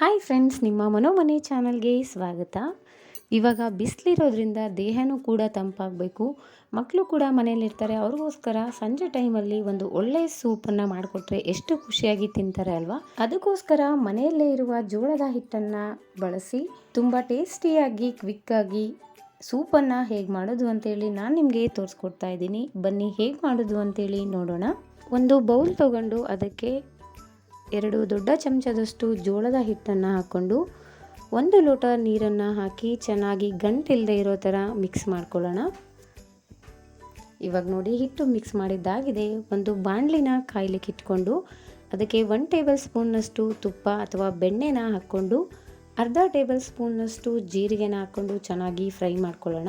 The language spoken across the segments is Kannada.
ಹಾಯ್ ಫ್ರೆಂಡ್ಸ್, ನಿಮ್ಮ ಮನೋಮನೆ ಚಾನಲ್ಗೆ ಸ್ವಾಗತ. ಇವಾಗ ಬಿಸಿಲಿರೋದ್ರಿಂದ ದೇಹನೂ ಕೂಡ ತಂಪಾಗಬೇಕು. ಮಕ್ಕಳು ಕೂಡ ಮನೇಲಿರ್ತಾರೆ ಅವ್ರಿಗೋಸ್ಕರ ಸಂಜೆ ಟೈಮಲ್ಲಿ ಒಂದು ಒಳ್ಳೆಯ ಸೂಪನ್ನು ಮಾಡಿಕೊಟ್ರೆ ಎಷ್ಟು ಖುಷಿಯಾಗಿ ತಿಂತಾರೆ ಅಲ್ವಾ? ಅದಕ್ಕೋಸ್ಕರ ಮನೆಯಲ್ಲೇ ಇರುವ ಜೋಳದ ಹಿಟ್ಟನ್ನು ಬಳಸಿ, ತುಂಬ ಟೇಸ್ಟಿಯಾಗಿ, ಕ್ವಿಕ್ಕಾಗಿ ಸೂಪನ್ನು ಹೇಗೆ ಮಾಡೋದು ಅಂತೇಳಿ ನಾನು ನಿಮಗೆ ತೋರಿಸ್ಕೊಡ್ತಾ ಇದ್ದೀನಿ. ಬನ್ನಿ ಹೇಗೆ ಮಾಡೋದು ಅಂತೇಳಿ ನೋಡೋಣ. ಒಂದು ಬೌಲ್ ತಗೊಂಡು ಅದಕ್ಕೆ ಎರಡು ದೊಡ್ಡ ಚಮಚದಷ್ಟು ಜೋಳದ ಹಿಟ್ಟನ್ನು ಹಾಕ್ಕೊಂಡು ಒಂದು ಲೋಟ ನೀರನ್ನು ಹಾಕಿ ಚೆನ್ನಾಗಿ ಗಂಟಿಲ್ಲದೆ ಇರೋ ಥರ ಮಿಕ್ಸ್ ಮಾಡ್ಕೊಳ್ಳೋಣ. ಇವಾಗ ನೋಡಿ ಹಿಟ್ಟು ಮಿಕ್ಸ್ ಮಾಡಿದ್ದಾಗಿದೆ. ಒಂದು ಬಾಣಲಿನ ಕಾಯ್ಲಿಕ್ಕೆ ಇಟ್ಕೊಂಡು ಅದಕ್ಕೆ ಒನ್ ಟೇಬಲ್ ಸ್ಪೂನ್ನಷ್ಟು ತುಪ್ಪ ಅಥವಾ ಬೆಣ್ಣೆನ ಹಾಕ್ಕೊಂಡು ಅರ್ಧ ಟೇಬಲ್ ಸ್ಪೂನ್ನಷ್ಟು ಜೀರಿಗೆನ ಹಾಕ್ಕೊಂಡು ಚೆನ್ನಾಗಿ ಫ್ರೈ ಮಾಡ್ಕೊಳ್ಳೋಣ.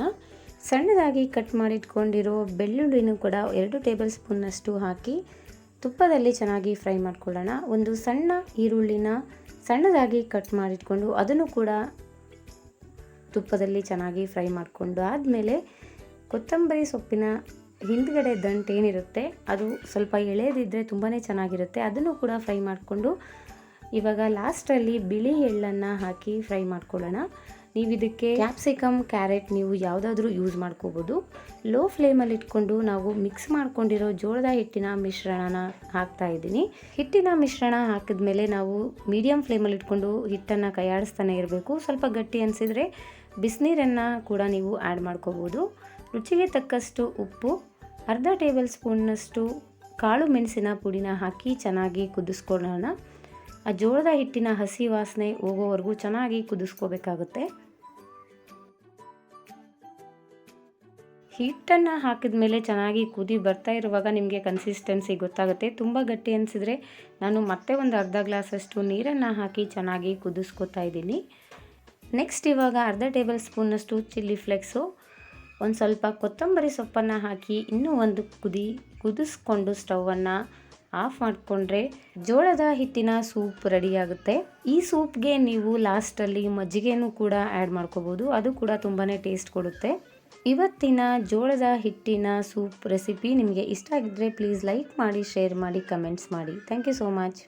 ಸಣ್ಣದಾಗಿ ಕಟ್ ಮಾಡಿಟ್ಕೊಂಡಿರೋ ಬೆಳ್ಳುಳ್ಳಿನೂ ಕೂಡ ಎರಡು ಟೇಬಲ್ ಸ್ಪೂನ್ನಷ್ಟು ಹಾಕಿ ತುಪ್ಪದಲ್ಲಿ ಚೆನ್ನಾಗಿ ಫ್ರೈ ಮಾಡ್ಕೊಳ್ಳೋಣ. ಒಂದು ಸಣ್ಣ ಈರುಳ್ಳಿನ ಸಣ್ಣದಾಗಿ ಕಟ್ ಮಾಡಿಟ್ಕೊಂಡು ಅದನ್ನು ಕೂಡ ತುಪ್ಪದಲ್ಲಿ ಚೆನ್ನಾಗಿ ಫ್ರೈ ಮಾಡಿಕೊಂಡು ಆದಮೇಲೆ ಕೊತ್ತಂಬರಿ ಸೊಪ್ಪಿನ ಹಿಂದ್ಗಡೆ ದಂಟು ಏನಿರುತ್ತೆ, ಅದು ಸ್ವಲ್ಪ ಎಳೆಯದಿದ್ದರೆ ತುಂಬಾ ಚೆನ್ನಾಗಿರುತ್ತೆ. ಅದನ್ನು ಕೂಡ ಫ್ರೈ ಮಾಡಿಕೊಂಡು ಇವಾಗ ಲಾಸ್ಟಲ್ಲಿ ಬಿಳಿ ಎಳ್ಳನ್ನು ಹಾಕಿ ಫ್ರೈ ಮಾಡ್ಕೊಳ್ಳೋಣ. ನೀವು ಇದಕ್ಕೆ ಕ್ಯಾಪ್ಸಿಕಮ್, ಕ್ಯಾರೆಟ್ ನೀವು ಯಾವುದಾದ್ರೂ ಯೂಸ್ ಮಾಡ್ಕೋಬೋದು. ಲೋ ಫ್ಲೇಮಲ್ಲಿ ಇಟ್ಕೊಂಡು ನಾವು ಮಿಕ್ಸ್ ಮಾಡ್ಕೊಂಡಿರೋ ಜೋಳದ ಹಿಟ್ಟಿನ ಮಿಶ್ರಣನ ಹಾಕ್ತಾ ಇದ್ದೀನಿ. ಹಿಟ್ಟಿನ ಮಿಶ್ರಣ ಹಾಕಿದ ಮೇಲೆ ನಾವು ಮೀಡಿಯಂ ಫ್ಲೇಮಲ್ಲಿ ಇಟ್ಕೊಂಡು ಹಿಟ್ಟನ್ನು ಕೈಯಾಡಿಸ್ತಾನೆ ಇರಬೇಕು. ಸ್ವಲ್ಪ ಗಟ್ಟಿ ಅನಿಸಿದರೆ ಬಿಸಿನೀರನ್ನು ಕೂಡ ನೀವು ಆ್ಯಡ್ ಮಾಡ್ಕೋಬೋದು. ರುಚಿಗೆ ತಕ್ಕಷ್ಟು ಉಪ್ಪು, ಅರ್ಧ ಟೇಬಲ್ ಸ್ಪೂನ್ನಷ್ಟು ಕಾಳು ಮೆಣಸಿನ ಪುಡಿನ ಹಾಕಿ ಚೆನ್ನಾಗಿ ಕುದಿಸ್ಕೊಳ್ಳೋಣ. ಆ ಜೋಳದ ಹಿಟ್ಟಿನ ಹಸಿ ವಾಸನೆ ಹೋಗೋವರೆಗೂ ಚೆನ್ನಾಗಿ ಕುದಿಸ್ಕೋಬೇಕಾಗುತ್ತೆ. ಹಿಟ್ಟನ್ನು ಹಾಕಿದ ಮೇಲೆ ಚೆನ್ನಾಗಿ ಕುದಿ ಬರ್ತಾ ಇರುವಾಗ ನಿಮಗೆ ಕನ್ಸಿಸ್ಟೆನ್ಸಿ ಗೊತ್ತಾಗುತ್ತೆ. ತುಂಬ ಗಟ್ಟಿ ಅನಿಸಿದರೆ ನಾನು ಮತ್ತೆ ಒಂದು ಅರ್ಧ ಗ್ಲಾಸಷ್ಟು ನೀರನ್ನು ಹಾಕಿ ಚೆನ್ನಾಗಿ ಕುದಿಸ್ಕೊತಾ ಇದ್ದೀನಿ. ನೆಕ್ಸ್ಟ್ ಇವಾಗ ಅರ್ಧ ಟೇಬಲ್ ಸ್ಪೂನಷ್ಟು ಚಿಲ್ಲಿ ಫ್ಲೆಕ್ಸು, ಒಂದು ಸ್ವಲ್ಪ ಕೊತ್ತಂಬರಿ ಸೊಪ್ಪನ್ನು ಹಾಕಿ ಇನ್ನೂ ಒಂದು ಕುದಿ ಕುದಿಸ್ಕೊಂಡು ಸ್ಟವನ್ನು ಆಫ್ ಮಾಡಿಕೊಂಡ್ರೆ ಜೋಳದ ಹಿಟ್ಟಿನ ಸೂಪ್ ರೆಡಿಯಾಗುತ್ತೆ. ಈ ಸೂಪ್ಗೆ ನೀವು ಲಾಸ್ಟಲ್ಲಿ ಮಜ್ಜಿಗೆನೂ ಕೂಡ ಆ್ಯಡ್ ಮಾಡ್ಕೋಬೋದು. ಅದು ಕೂಡ ತುಂಬಾ ಟೇಸ್ಟ್ ಕೊಡುತ್ತೆ. ಇವತ್ತಿನ ಜೋಳದ ಹಿಟ್ಟಿನ ಸೂಪ್ ರೆಸಿಪಿ ನಿಮಗೆ ಇಷ್ಟ ಆಗಿದ್ದರೆ ಪ್ಲೀಸ್ ಲೈಕ್ ಮಾಡಿ, ಶೇರ್ ಮಾಡಿ, ಕಮೆಂಟ್ಸ್ ಮಾಡಿ. Thank you so much.